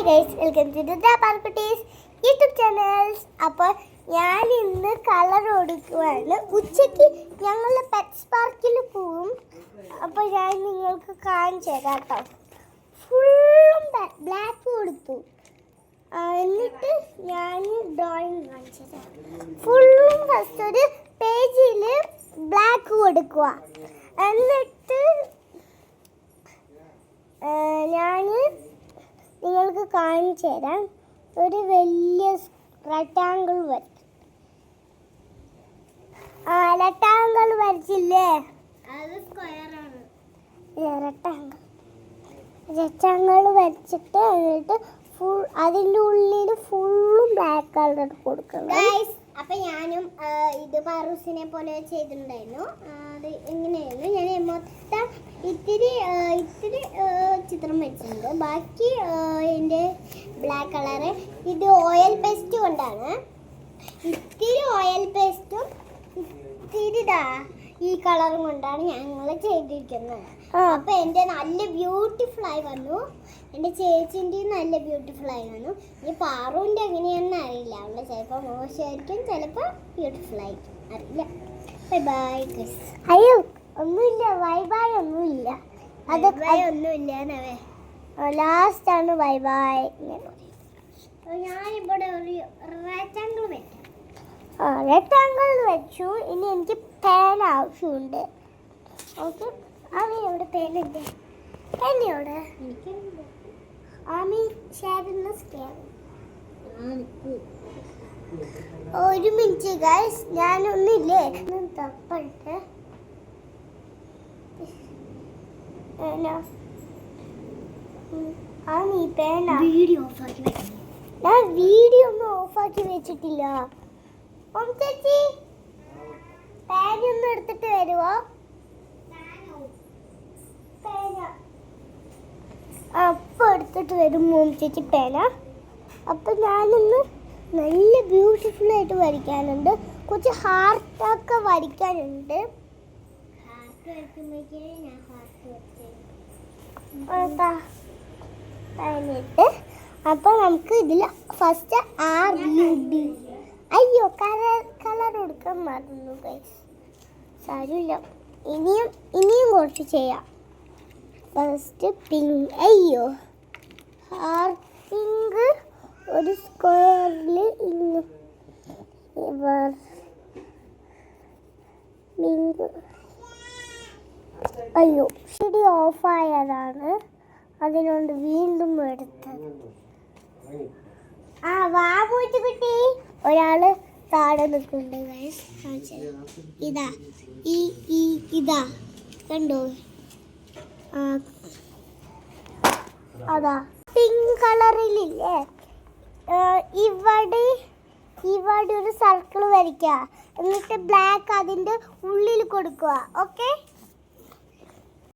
Hi guys welcome to പാർക്കുട്ടീസ് YouTube channels അപ്പോൾ ഞാൻ ഇന്ന് കളർ കൊടുക്കുവാണ്. ഉച്ചയ്ക്ക് ഞങ്ങൾ പെറ്റ്സ് പാർക്കിൽ പോവും. അപ്പോൾ ഞാൻ നിങ്ങൾക്ക് കാണിച്ചു തരാം കേട്ടോ ഫുള്ളും ബ്ലാക്ക് കൊടുത്തു. എന്നിട്ട് ഞാൻ ഡ്രോയിങ് കാണിച്ചു തരാം. ഫുള്ളും ഫസ്റ്റ് ഒരു പേജിൽ ബ്ലാക്ക് കൊടുക്കുക എന്നിട്ട് ഞാൻ നിങ്ങൾക്ക് കാണിച്ചു തരാം ഒരു വലിയ റെക്ടാങ്കിൾ വരയ്ക്കും ആ റെക്ടാങ്കിൾ വരച്ചില്ലേ? റെക്ടാങ്കിൾ റെക്ടാങ്കിൾ വരച്ചിട്ട് എന്നിട്ട് ഫുൾ അതിന്റെ ഉള്ളിൽ ഫുള്ളും ബ്ലാക്ക് കളർ കൊടുക്കണം അപ്പൊ ഞാനും ഇത് പാറൂസിനെ പോലെ ചെയ്തിട്ടുണ്ടായിരുന്നു. അത് എങ്ങനെയായിരുന്നു? ഞാൻ മൊത്തം ഇത്തിരി ഇത്തിരി വെച്ചിട്ടുണ്ട് ബാക്കി എന്റെ ബ്ലാക്ക് കളറ് ഇത് ഓയിൽ പേസ്റ്റ് കൊണ്ടാണ്. ഇത്തിരി ഓയിൽ പേസ്റ്റും ഇത്തിരി ഇതാ ഈ കളറും കൊണ്ടാണ് ഞങ്ങൾ ചെയ്തിരിക്കുന്നത്. അപ്പോൾ അപ്പൊ എന്റെ നല്ല ബ്യൂട്ടിഫുൾ ആയി വന്നു. എന്റെ ചേച്ചിന്റെയും നല്ല ബ്യൂട്ടിഫുൾ ആയി വന്നു. ഇനി പാറുവിന്റെ എങ്ങനെയാണെന്ന് അറിയില്ല. അവളെ ചിലപ്പോൾ മോശമായിരിക്കും ചിലപ്പോൾ ബ്യൂട്ടിഫുൾ ആയിരിക്കും. അറിയില്ല. ബൈ ബൈ ക്രിസ് അയ്യോ ഒന്നുമില്ല. വൈബായ് ഒന്നുമില്ല. അതൊക്കെ ഒന്നുമില്ല നവേ ലാസ്റ്റ് ആണ് ബൈ ബൈ ഞാനിവിടെ ഒരു റെക്ടാങ്കിൾ വെക്കാം. ആ റെക്ടാങ്കിൾ വെച്ചു. ഇനി എനിക്ക് പേന ആവശ്യമുണ്ട്. ഓക്കെ ആമി എവിടെ പേനുണ്ട് പേനയോടെ എനിക്കുണ്ട് ആമി ഷേർന്ന് സ്കെയർ ഒരു മിനിറ്റ് ഗൈസ് ഞാനൊന്നില്ലേ? തപ്പട്ടെ നീ പേന. വീഡിയോ ഓഫാക്കി വെക്കാം ഞാൻ വീഡിയോ ഒന്നും ഓഫാക്കി വെച്ചിട്ടില്ല. ഓം ചേച്ചി പേന ഒന്ന് എടുത്തിട്ട് വരുവോ? അപ്പൊ എടുത്തിട്ട് വരും മോം ചേച്ചി പേന. അപ്പൊ ഞാനൊന്ന് നല്ല ബ്യൂട്ടിഫുൾ ആയിട്ട് വരയ്ക്കാനുണ്ട്. കുറച്ച് ഹാർട്ടൊക്കെ വരയ്ക്കാനുണ്ട്. ഹാർട്ട് വയ്ക്കുമ്പോഴേക്കേ ഞാൻ ഹാർട്ട് വെച്ചേ കഴിഞ്ഞിട്ട് അപ്പോൾ നമുക്ക് ഇതിൽ ഫസ്റ്റ് ആർ യു ഡി അയ്യോ കളർ കളർ കൊടുക്കാൻ മറന്നു ഗൈസ് സാരമില്ല. ഇനിയും ഇനിയും കുറച്ച് ചെയ്യാം. ഫസ്റ്റ് പിങ്ക് അയ്യോ. ആർ പിങ്ക് ഒരു സ്ക്വയറിൽ ഇന്ന് ഇവർ പിങ്ക് അയ്യോ ശരി ഓഫായതാണ് അതിനോണ്ട് വീണ്ടും എടുത്തത് ആ വാ പൂച്ച കുട്ടി ഒരാൾ താഴെ നിൽക്കുന്നുണ്ട്. ഇതാ. ഈ ഈ ഇതാ. കണ്ടോ? അതാ. പിങ്ക് കളറിലില്ലേ ഇവിടെ ഇവിടെ ഒരു സർക്കിൾ വരയ്ക്കുക. എന്നിട്ട് ബ്ലാക്ക് അതിന്റെ ഉള്ളിൽ കൊടുക്കുക. ഓക്കെ